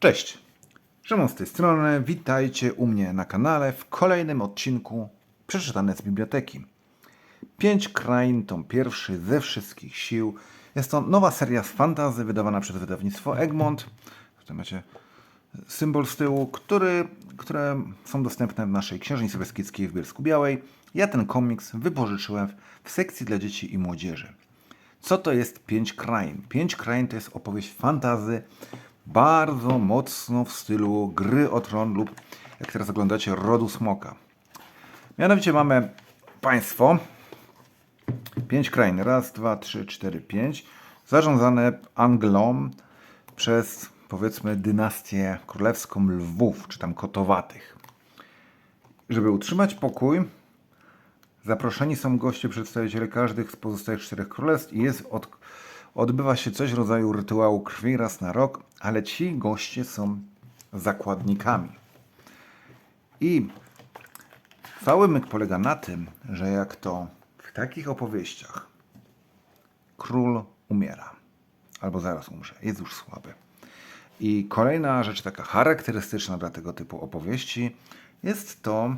Cześć, Szymon z tej strony, witajcie u mnie na kanale w kolejnym odcinku Przeczytane z Biblioteki. Pięć krain, tom pierwszy ze wszystkich sił. Jest to nowa seria z fantazy wydawana przez wydawnictwo Egmont. Tutaj macie symbol z tyłu, który, które są dostępne w naszej księżnicy Beskidzkiej w Bielsku Białej. Ja ten komiks wypożyczyłem w sekcji dla dzieci i młodzieży. Co to jest Pięć Krain? Pięć Krain to jest opowieść fantazy, bardzo mocno w stylu gry o tron lub, jak teraz oglądacie, rodu smoka. Mianowicie mamy państwo, pięć krain, raz, dwa, trzy, cztery, pięć, zarządzane Anglą przez, powiedzmy, dynastię królewską Lwów, czy tam Kotowatych. Żeby utrzymać pokój, Zaproszeni są goście, przedstawiciele każdych z pozostałych czterech królestw i jest od, odbywa się coś w rodzaju rytuału krwi raz na rok, ale ci goście są zakładnikami. I cały myk polega na tym, że jak to w takich opowieściach król umiera, albo zaraz umrze, jest już słaby. I kolejna rzecz taka charakterystyczna dla tego typu opowieści jest to,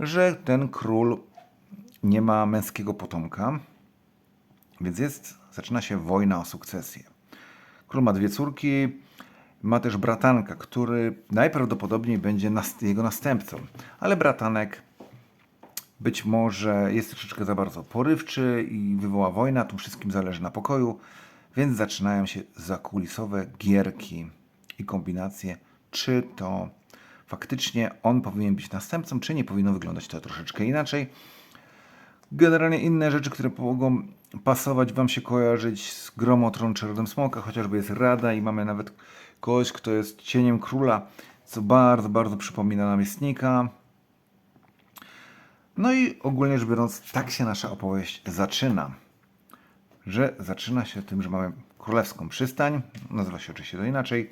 że ten król nie ma męskiego potomka, więc jest, zaczyna się wojna o sukcesję. Król ma dwie córki, ma też bratanka, który najprawdopodobniej będzie nas, jego następcą, ale bratanek być może jest troszeczkę za bardzo porywczy i wywoła wojna, tu wszystkim zależy na pokoju, więc zaczynają się zakulisowe gierki i kombinacje, czy to faktycznie on powinien być następcą, czy nie powinno wyglądać to troszeczkę inaczej. Generalnie inne rzeczy, które mogą pasować Wam się kojarzyć z Gromotron czy Rodem Smoka, chociażby jest Rada i mamy nawet kogoś, kto jest cieniem króla, co bardzo, bardzo przypomina namiestnika. No i ogólnie rzecz biorąc, tak się nasza opowieść zaczyna. Że zaczyna się tym, że mamy królewską przystań, nazywa się oczywiście to inaczej,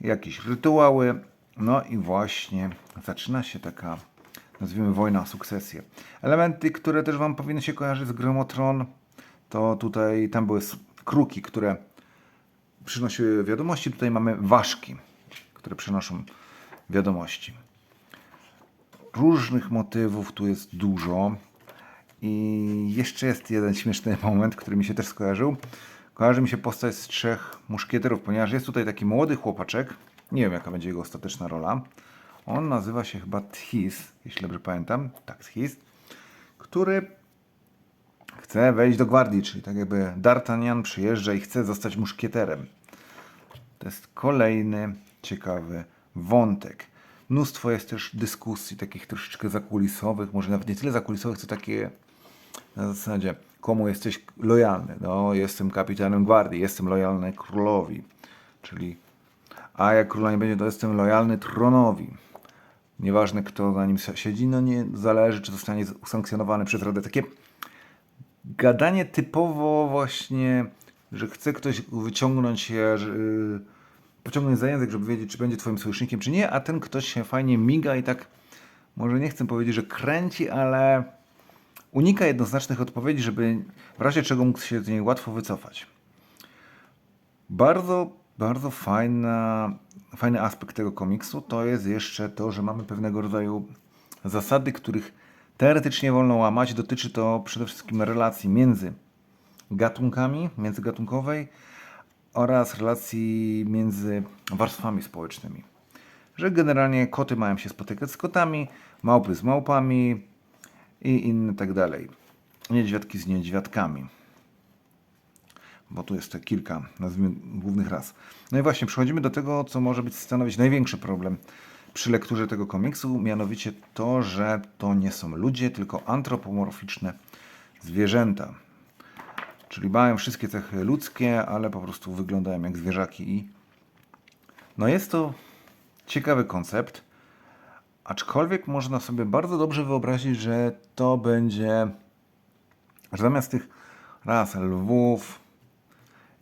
jakieś rytuały, no i właśnie zaczyna się taka nazwijmy wojna sukcesję. Elementy, które też Wam powinny się kojarzyć z Gromotron, to tutaj, tam były kruki, które przynosiły wiadomości. Tutaj mamy ważki, które przynoszą wiadomości. Różnych motywów tu jest dużo. I jeszcze jest jeden śmieszny moment, który mi się też skojarzył. Kojarzy mi się postać z trzech muszkieterów, ponieważ jest tutaj taki młody chłopaczek. Nie wiem, jaka będzie jego ostateczna rola. On nazywa się chyba This, jeśli dobrze pamiętam. Tak, This. Który chce wejść do gwardii, czyli tak jakby D'Artagnan przyjeżdża i chce zostać muszkieterem. To jest kolejny ciekawy wątek. Mnóstwo jest też dyskusji takich troszeczkę zakulisowych, może nawet nie tyle zakulisowych, co takie na zasadzie, komu jesteś lojalny? No, jestem kapitanem gwardii, jestem lojalny królowi. Czyli, a jak króla nie będzie, to jestem lojalny tronowi. Nieważne, kto na nim siedzi, no nie zależy, czy zostanie usankcjonowany przez Radę. Takie gadanie typowo właśnie, że chce ktoś wyciągnąć się, że, yy, pociągnąć za język, żeby wiedzieć, czy będzie twoim sojusznikiem, czy nie, a ten ktoś się fajnie miga i tak, może nie chcę powiedzieć, że kręci, ale unika jednoznacznych odpowiedzi, żeby w razie czego mógł się z niej łatwo wycofać. Bardzo, bardzo fajna, fajny aspekt tego komiksu to jest jeszcze to, że mamy pewnego rodzaju zasady, których teoretycznie wolno łamać. Dotyczy to przede wszystkim relacji między gatunkami, międzygatunkowej oraz relacji między warstwami społecznymi. Że generalnie koty mają się spotykać z kotami, małpy z małpami i inne tak dalej. Niedźwiadki z niedźwiadkami bo tu jest kilka, nazwijmy, głównych ras. No i właśnie przechodzimy do tego, co może być stanowić największy problem przy lekturze tego komiksu, mianowicie to, że to nie są ludzie, tylko antropomorficzne zwierzęta. Czyli mają wszystkie cechy ludzkie, ale po prostu wyglądają jak zwierzaki i no jest to ciekawy koncept, aczkolwiek można sobie bardzo dobrze wyobrazić, że to będzie, że zamiast tych ras lwów,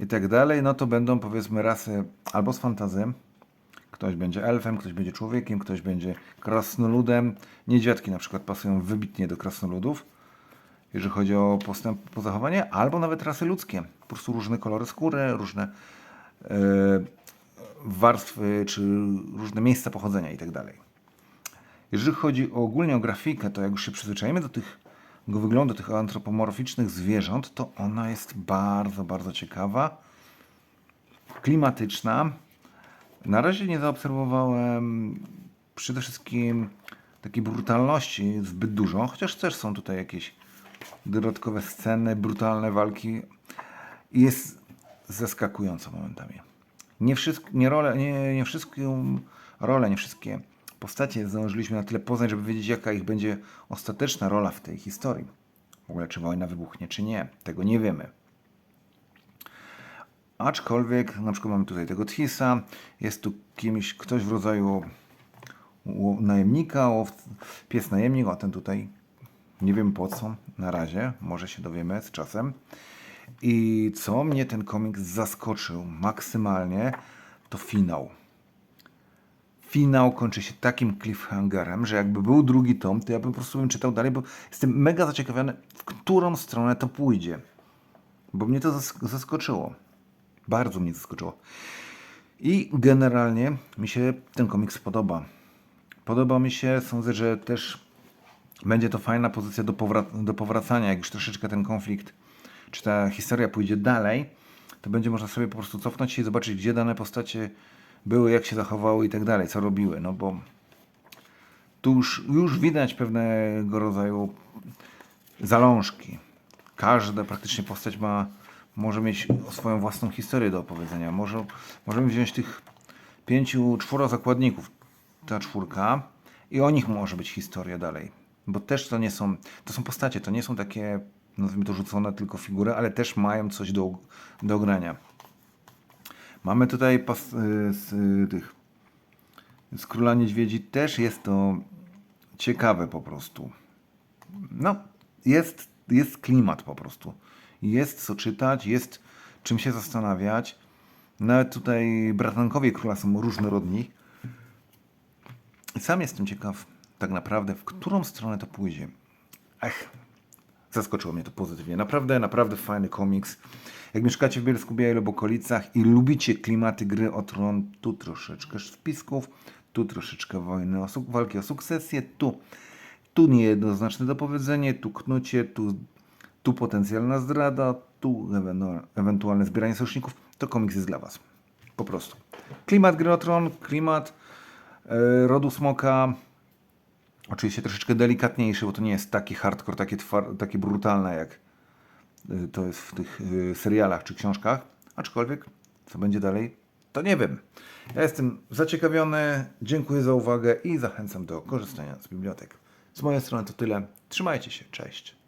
i tak dalej, no to będą powiedzmy rasy albo z fantazy, ktoś będzie elfem, ktoś będzie człowiekiem, ktoś będzie krasnoludem. Niedźwiadki na przykład pasują wybitnie do krasnoludów, jeżeli chodzi o postęp, po zachowanie, albo nawet rasy ludzkie. Po prostu różne kolory skóry, różne e, warstwy, czy różne miejsca pochodzenia i tak dalej. Jeżeli chodzi ogólnie o grafikę, to jak już się przyzwyczajemy do tych, wyglądu tych antropomorficznych zwierząt, to ona jest bardzo, bardzo ciekawa, klimatyczna. Na razie nie zaobserwowałem przede wszystkim takiej brutalności zbyt dużo, chociaż też są tutaj jakieś dodatkowe sceny, brutalne walki. Jest zaskakująco momentami. Nie wszystkie, nie, role, nie, nie wszystkie role, nie wszystkie postacie zdążyliśmy na tyle poznać, żeby wiedzieć, jaka ich będzie ostateczna rola w tej historii. W ogóle, czy wojna wybuchnie, czy nie. Tego nie wiemy. Aczkolwiek, na przykład mamy tutaj tego Tisa, jest tu kimś, ktoś w rodzaju najemnika, pies najemnik, a ten tutaj nie wiem po co na razie, może się dowiemy z czasem. I co mnie ten komiks zaskoczył maksymalnie, to finał. Finał kończy się takim cliffhangerem, że jakby był drugi tom, to ja bym po prostu bym czytał dalej, bo jestem mega zaciekawiony, w którą stronę to pójdzie. Bo mnie to zas- zaskoczyło. Bardzo mnie zaskoczyło. I generalnie mi się ten komiks podoba. Podoba mi się, sądzę, że też będzie to fajna pozycja do, powra- do powracania, jak już troszeczkę ten konflikt, czy ta historia pójdzie dalej, to będzie można sobie po prostu cofnąć się i zobaczyć, gdzie dane postacie były, jak się zachowały i tak dalej, co robiły, no bo tu już, już widać pewnego rodzaju zalążki. Każda praktycznie postać ma, może mieć swoją własną historię do opowiedzenia. Może, możemy wziąć tych pięciu, czworo zakładników, ta czwórka i o nich może być historia dalej. Bo też to nie są, to są postacie, to nie są takie, nazwijmy to rzucone tylko figury, ale też mają coś do, do grania. Mamy tutaj pas, y, z y, tych z Króla Niedźwiedzi też jest to ciekawe po prostu. No, jest, jest klimat po prostu. Jest co czytać, jest czym się zastanawiać. Nawet tutaj bratankowie króla są różnorodni. Sam jestem ciekaw tak naprawdę, w którą stronę to pójdzie. Ech, zaskoczyło mnie to pozytywnie. Naprawdę, naprawdę fajny komiks. Jak mieszkacie w Bielsku Białej lub okolicach i lubicie klimaty gry o tron, tu troszeczkę spisków, tu troszeczkę wojny o walki o sukcesję, tu, tu niejednoznaczne dopowiedzenie, tu knucie, tu, tu potencjalna zdrada, tu ewentu- ewentualne zbieranie sojuszników, to komiks jest dla Was. Po prostu. Klimat gry o tron, klimat e, rodu smoka, Oczywiście troszeczkę delikatniejszy, bo to nie jest taki hardcore, takie, takie brutalne jak y, to jest w tych y, serialach czy książkach. Aczkolwiek, co będzie dalej, to nie wiem. Ja jestem zaciekawiony, dziękuję za uwagę i zachęcam do korzystania z bibliotek. Z mojej strony to tyle. Trzymajcie się, cześć.